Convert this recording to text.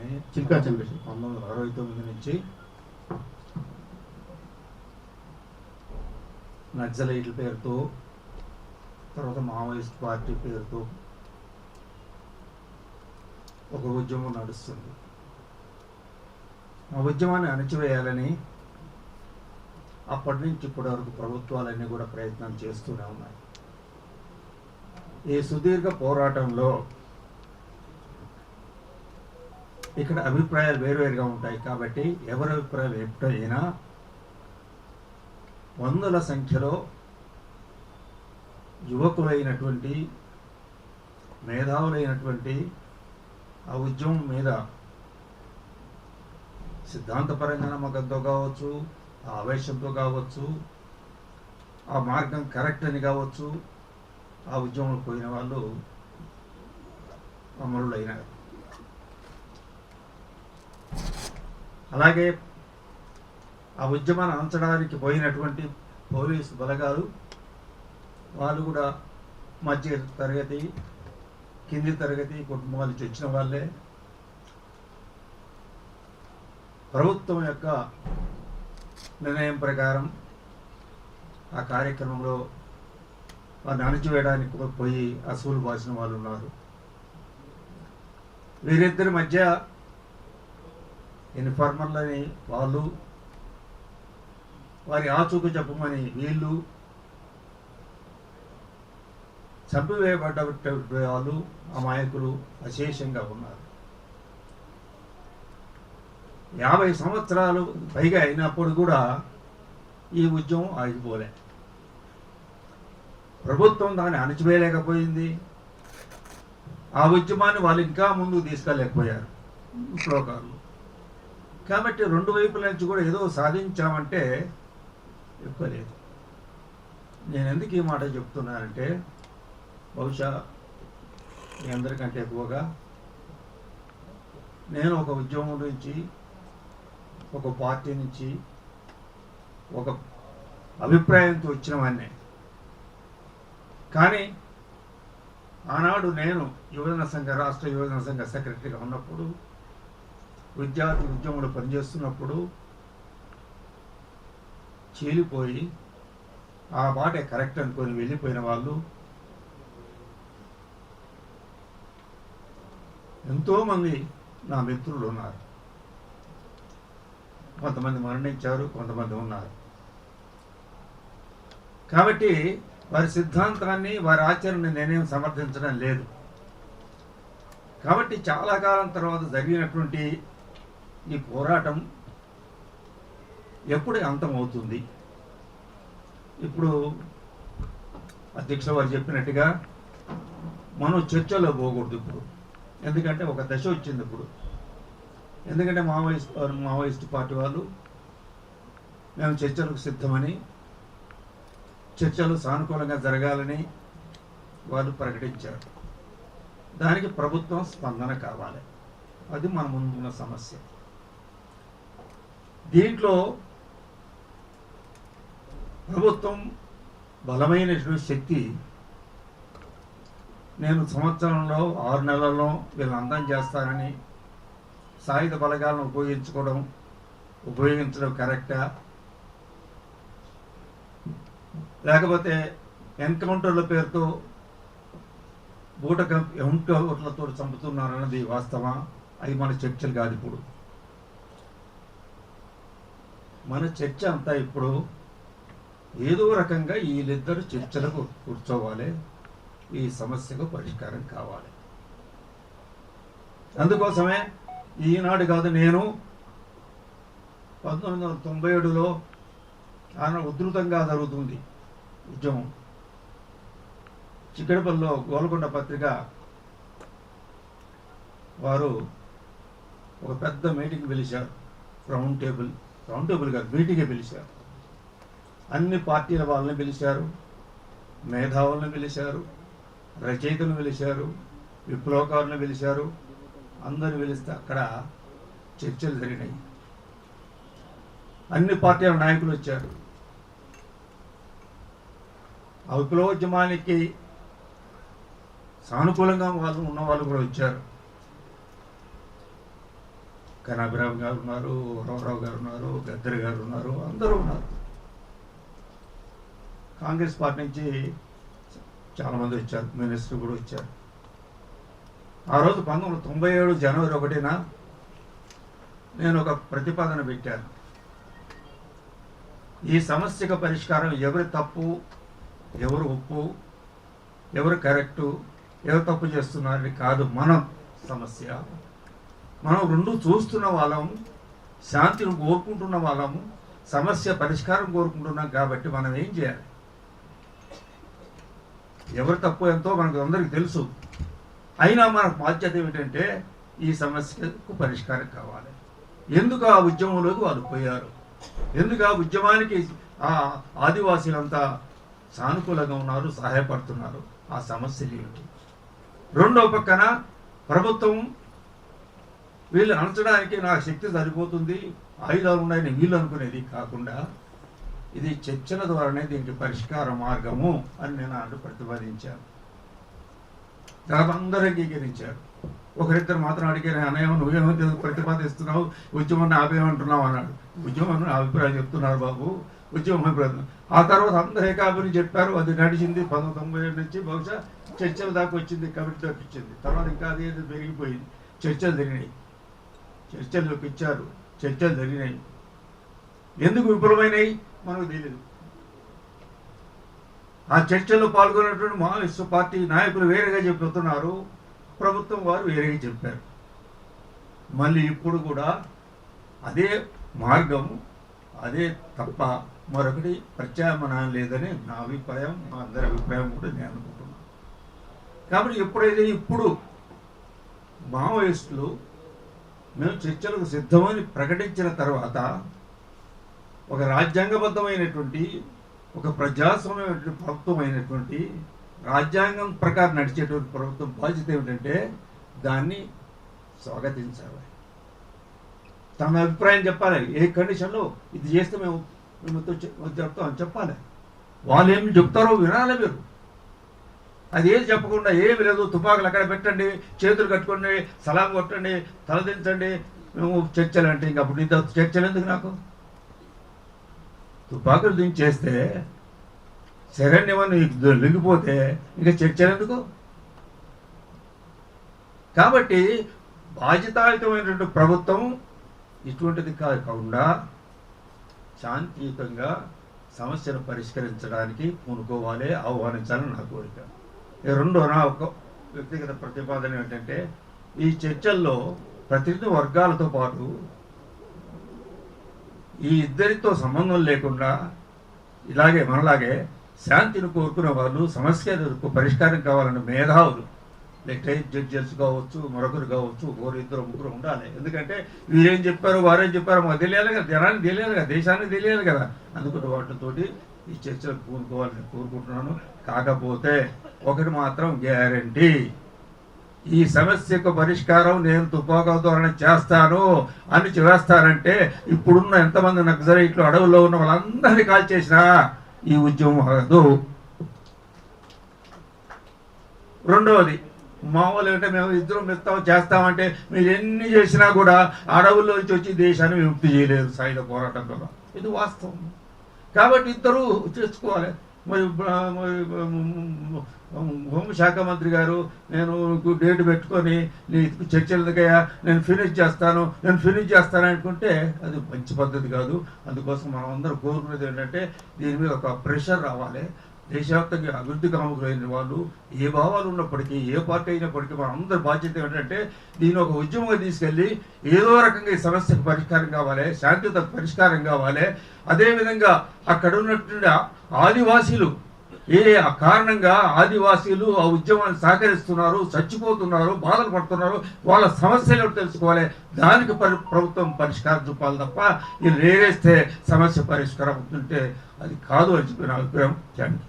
గారిని చిల్కా చంద్రశేఖర్. పంతొమ్మిది వందల అరవై తొమ్మిది నుంచి నక్సలైట్ల పేరుతో తర్వాత మావోయిస్ట్ పార్టీ పేరుతో ఒక ఉద్యమం నడుస్తుంది. ఆ ఉద్యమాన్ని అణచివేయాలని అప్పటి నుంచి ఇప్పటి వరకు ప్రభుత్వాలన్నీ కూడా ప్రయత్నం చేస్తూనే ఉన్నాయి. ఈ సుదీర్ఘ పోరాటంలో ఇక్కడ అభిప్రాయాలు వేరువేరుగా ఉంటాయి కాబట్టి ఎవరి అభిప్రాయాలు ఎప్పుడైనా వందల సంఖ్యలో యువకులైనటువంటి మేధావులైనటువంటి ఆ ఉద్యమం మీద సిద్ధాంతపరంగా నమ్మకంతో కావచ్చు ఆ ఆవేశంతో కావచ్చు ఆ మార్గం కరెక్ట్ అని కావచ్చు ఆ ఉద్యమంలో పోయిన వాళ్ళు అమరులైనారు అలాగే ఆ ఉద్యమాన్ని అంచడానికి పోయినటువంటి పోలీసు బలగాలు వాళ్ళు కూడా మధ్య తరగతి కింది తరగతి కుటుంబాల నుంచి వచ్చిన వాళ్ళే. ప్రభుత్వం యొక్క నిర్ణయం ప్రకారం ఆ కార్యక్రమంలో వారిని అణచివేయడానికి పోయి అసూలు బాసిన వాళ్ళు ఉన్నారు. వీరిద్దరి మధ్య ఇన్ఫార్మర్లని వాళ్ళు వారి ఆచూకు చెప్పమని వీళ్ళు చంపివేయబడ్డ వాళ్ళు అమాయకులు అశేషంగా ఉన్నారు. యాభై సంవత్సరాలు పైగా అయినప్పుడు కూడా ఈ ఉద్యమం ఆగిపోలే. ప్రభుత్వం దాన్ని అణచివేయలేకపోయింది. ఆ ఉద్యమాన్ని వాళ్ళు ఇంకా ముందుకు తీసుకెళ్ళలేకపోయారు. శ్లోకాలు కాబట్టి రెండు వైపుల నుంచి కూడా ఏదో సాధించామంటే ఎక్కువ లేదు. నేను ఎందుకు ఈ మాట చెప్తున్నానంటే బహుశా మీ అందరికంటే ఎక్కువగా నేను ఒక ఉద్యమం నుంచి ఒక పార్టీ నుంచి ఒక అభిప్రాయంతో వచ్చిన కానీ ఆనాడు నేను యువజన సంఘ రాష్ట్ర యువజన సంఘ సెక్రటరీగా ఉన్నప్పుడు విద్యార్థి ఉద్యమంలో పనిచేస్తున్నప్పుడు చీలిపోయి ఆ బాటే కరెక్ట్ అనుకొని వెళ్ళిపోయిన వాళ్ళు ఎంతోమంది నా మిత్రులు ఉన్నారు. కొంతమంది మరణించారు కొంతమంది ఉన్నారు. కాబట్టి వారి సిద్ధాంతాన్ని వారి ఆచరణని నేనేం సమర్థించడం లేదు. కాబట్టి చాలా కాలం తర్వాత జరిగినటువంటి ఈ పోరాటం ఎప్పుడు అంతమవుతుంది? ఇప్పుడు అధ్యక్ష వారు చెప్పినట్టుగా మనం చర్చలో పోకూడదు ఇప్పుడు. ఎందుకంటే ఒక దశ వచ్చింది ఇప్పుడు. ఎందుకంటే మావోయిస్ట్ మావోయిస్ట్ పార్టీ వాళ్ళు మేము చర్చలకు సిద్ధమని చర్చలు సానుకూలంగా జరగాలని వాళ్ళు ప్రకటించారు. దానికి ప్రభుత్వం స్పందన కావాలి. అది మన ముందున్న సమస్య. దీంట్లో ప్రభుత్వం బలమైనటువంటి శక్తి నేను సంవత్సరంలో ఆరు నెలల్లో వీళ్ళు అందం చేస్తానని సాయుధ బలగాలను ఉపయోగించుకోవడం ఉపయోగించడం కరెక్టా? లేకపోతే ఎన్కౌంటర్ల పేరుతో బూటక ఎన్కౌంటర్లతో చంపుతున్నారన్నది వాస్తవా అది మన చర్చలు కాదు ఇప్పుడు. మన చర్చ అంతా ఇప్పుడు ఏదో రకంగా వీళ్ళిద్దరు చర్చలకు కూర్చోవాలి. ఈ సమస్యకు పరిష్కారం కావాలి. అందుకోసమే ఈనాడు కాదు నేను పంతొమ్మిది వందల తొంభై ఏడులో ఆయన ఉధృతంగా జరుగుతుంది. ఉద్యమం చిక్కడపల్లిలో గోల్కొండ పత్రిక వారు ఒక పెద్ద మీటింగ్ పిలిచారు. Round table. రౌండ్ టేబుల్ కాదు మీటింగే పిలిచారు. అన్ని పార్టీల వాళ్ళని పిలిచారు మేధావులను పిలిచారు రచయితలను పిలిచారు విప్లవకారులను పిలిచారు. అందరు పిలిస్తే అక్కడ చర్చలు జరిగినాయి. అన్ని పార్టీల నాయకులు వచ్చారు. ఆ విప్లవోద్యమానికి సానుకూలంగా వాళ్ళు ఉన్న వాళ్ళు కూడా వచ్చారు. కనాభిరామ్ గారు ఉన్నారు రామారావు గారు ఉన్నారు గద్దరి గారు ఉన్నారు అందరూ ఉన్నారు. కాంగ్రెస్ పార్టీ నుంచి చాలామంది వచ్చారు మినిస్టర్ కూడా వచ్చారు. ఆ రోజు పంతొమ్మిది తొంభై ఏడు జనవరి ఒకటిన నేను ఒక ప్రతిపాదన పెట్టాను. ఈ సమస్యకు పరిష్కారం ఎవరి తప్పు ఎవరు ఉప్పు ఎవరు కరెక్టు ఎవరు తప్పు చేస్తున్నారని కాదు మనం సమస్య. మనం రెండు చూస్తున్న వాళ్ళము శాంతిని కోరుకుంటున్న వాళ్ళము సమస్య పరిష్కారం కోరుకుంటున్నాం కాబట్టి మనం ఏం చేయాలి? ఎవరు తప్పు ఎంతో మనకు అందరికీ తెలుసు. అయినా మన బాధ్యత ఏమిటంటే ఈ సమస్యకు పరిష్కారం కావాలి. ఎందుకు ఆ ఉద్యమంలోకి వాళ్ళు పోయారు? ఎందుకు ఆ ఉద్యమానికి ఆ ఆదివాసీలంతా సానుకూలంగా ఉన్నారు సహాయపడుతున్నారు? ఆ సమస్యలు ఏమిటి? రెండో పక్కన ప్రభుత్వం వీళ్ళు అణచడానికి నా శక్తి సరిపోతుంది. ఆయుధాలు ఉన్నాయని వీళ్ళు అనుకునేది కాకుండా ఇది చర్చల ద్వారానే దీనికి పరిష్కార మార్గము అని నేను అటు ప్రతిపాదించాను. దాదాపు అందరూ అంగీకరించారు. ఒకరిద్దరు మాత్రం అడిగారు అన్నయ్య నువ్వేమో ప్రతిపాదిస్తున్నావు ఉద్యమాన్ని ఆపేయమంటున్నావు అన్నాడు. ఉద్యమం అభిప్రాయం చెప్తున్నారు బాబు. ఉద్యమం అభిప్రాయం. ఆ తర్వాత అందరూ ఏకాభిని చెప్పారు. అది నడిచింది పంతొమ్మిది తొంభై ఏడు నుంచి బహుశా చర్చల దాకా వచ్చింది కమిటీ దాకా ఇచ్చింది తర్వాత ఇంకా అది పెరిగిపోయింది. చర్చలు జరిగినాయి చర్చలు ఇచ్చారు చర్చలు జరిగినాయి. ఎందుకు విఫలమైనవి మనకు తెలియదు ఆ చర్చల్లో పాల్గొన్నటువంటి మావోయిస్టు పార్టీ నాయకులు వేరేగా చెబుతున్నారు. ప్రభుత్వం వారు వేరేగా చెప్పారు. మళ్ళీ ఇప్పుడు కూడా అదే మార్గము అదే తప్ప మరొకటి ప్రత్యామ్నాయం లేదని నా అభిప్రాయం మా అందరి అభిప్రాయం కూడా నేను అనుకుంటున్నాను. కాబట్టి ఎప్పుడైతే ఇప్పుడు మావోయిస్టులు మేము చర్చలకు సిద్ధమని ప్రకటించిన తర్వాత ఒక రాజ్యాంగబద్ధమైనటువంటి ఒక ప్రజాస్వామ్యమైనటువంటి ప్రభుత్వం అయినటువంటి రాజ్యాంగం ప్రకారం నడిచేటువంటి ప్రభుత్వం బాధ్యత ఏమిటంటే దాన్ని స్వాగతించాలి. తమ అభిప్రాయం చెప్పాలి. ఏ కండిషన్లో ఇది చేస్తే మేము మేము చెప్తామని చెప్పాలి. వాళ్ళు ఏమి చెప్తారో వినాలి మీరు. అది ఏది చెప్పకుండా ఏమి లేదు. తుపాకులు అక్కడ పెట్టండి చేతులు కట్టుకోండి సలాం కొట్టండి తలదించండి. మేము చర్చలు అంటే ఇంక అప్పుడు ఇంత చర్చలు ఎందుకు నాకు? తుపాకులు దించేస్తే శరణ్యమని లొంగిపోతే ఇంకా చర్చలు ఎందుకు? కాబట్టి బాధ్యతాయుతమైనటువంటి ప్రభుత్వం ఇటువంటిది కాకుండా శాంతియుతంగా సమస్యను పరిష్కరించడానికి పూనుకోవాలి ఆహ్వానించాలని నా కోరిక. రెండో నా ఒక వ్యక్తిగత ప్రతిపాదన ఏంటంటే ఈ చర్చల్లో ప్రతినిధి వర్గాలతో పాటు ఈ ఇద్దరితో సంబంధం లేకుండా ఇలాగే మనలాగే శాంతిని కోరుకునే వాళ్ళు సమస్యలకు పరిష్కారం కావాలన్న మేధావులు లేకపోతే జడ్జెస్ కావచ్చు మరొకరు కావచ్చు ఒకరు ఇద్దరు ముగ్గురు ఉండాలి. ఎందుకంటే వీరేం చెప్పారు వారేం చెప్పారు మాకు తెలియాలి కదా జనానికి తెలియాలి కదా దేశానికి తెలియాలి కదా. అందుకున్న వాటితోటి ఈ చర్చలు కూరుకోవాలని కోరుకుంటున్నాను. కాకపోతే ఒకటి మాత్రం గ్యారంటీ. ఈ సమస్యకు పరిష్కారం నేను తుపాకా ధోరణ చేస్తాను అని చేస్తారంటే ఇప్పుడున్న ఎంతమంది నక్సలైట్లు అడవుల్లో ఉన్న వాళ్ళందరినీ కాల్ చేసినా ఈ ఉద్యమం కాదు రెండవది మామూలు అంటే మేము ఇద్దరం మెత్తాం చేస్తామంటే మీరు ఎన్ని చేసినా కూడా అడవుల్లోంచి వచ్చి దేశాన్ని విముక్తి చేయలేదు సాయుధ పోరాటం ఇది వాస్తవం. కాబట్టి ఇద్దరు చేసుకోవాలి. మరి హోంశాఖ మంత్రి గారు నేను డేట్ పెట్టుకొని నీ చర్చలు ఎందుకయ్యా నేను ఫినిష్ చేస్తాను నేను ఫినిష్ చేస్తాను అనుకుంటే అది మంచి పద్ధతి కాదు. అందుకోసం మనం అందరూ కోరుకునేది ఏంటంటే దీని మీద ఒక ప్రెషర్ రావాలి. దేశవ్యాప్తంగా అభివృద్ధి కాముకులైన వాళ్ళు ఏ భావాలు ఉన్నప్పటికీ ఏ పార్టీ అయినప్పటికీ మన అందరి బాధ్యత ఏంటంటే దీని ఒక ఉద్యమంగా తీసుకెళ్ళి ఏదో రకంగా ఈ సమస్యకు పరిష్కారం కావాలి శాంతియుత పరిష్కారం కావాలి. అదేవిధంగా అక్కడ ఉన్నటువంటి ఆదివాసీలు ఏ ఆ కారణంగా ఆదివాసీలు ఆ ఉద్యమాన్ని సహకరిస్తున్నారు చచ్చిపోతున్నారు బాధలు పడుతున్నారు వాళ్ళ సమస్యలు తెలుసుకోవాలి. దానికి పరి ప్రభుత్వం పరిష్కారం చూపాలి తప్ప ఇది రేరేస్తే సమస్య పరిష్కారం అవుతుంటే అది కాదు అని చెప్పి నా అభిప్రాయం. Thank you.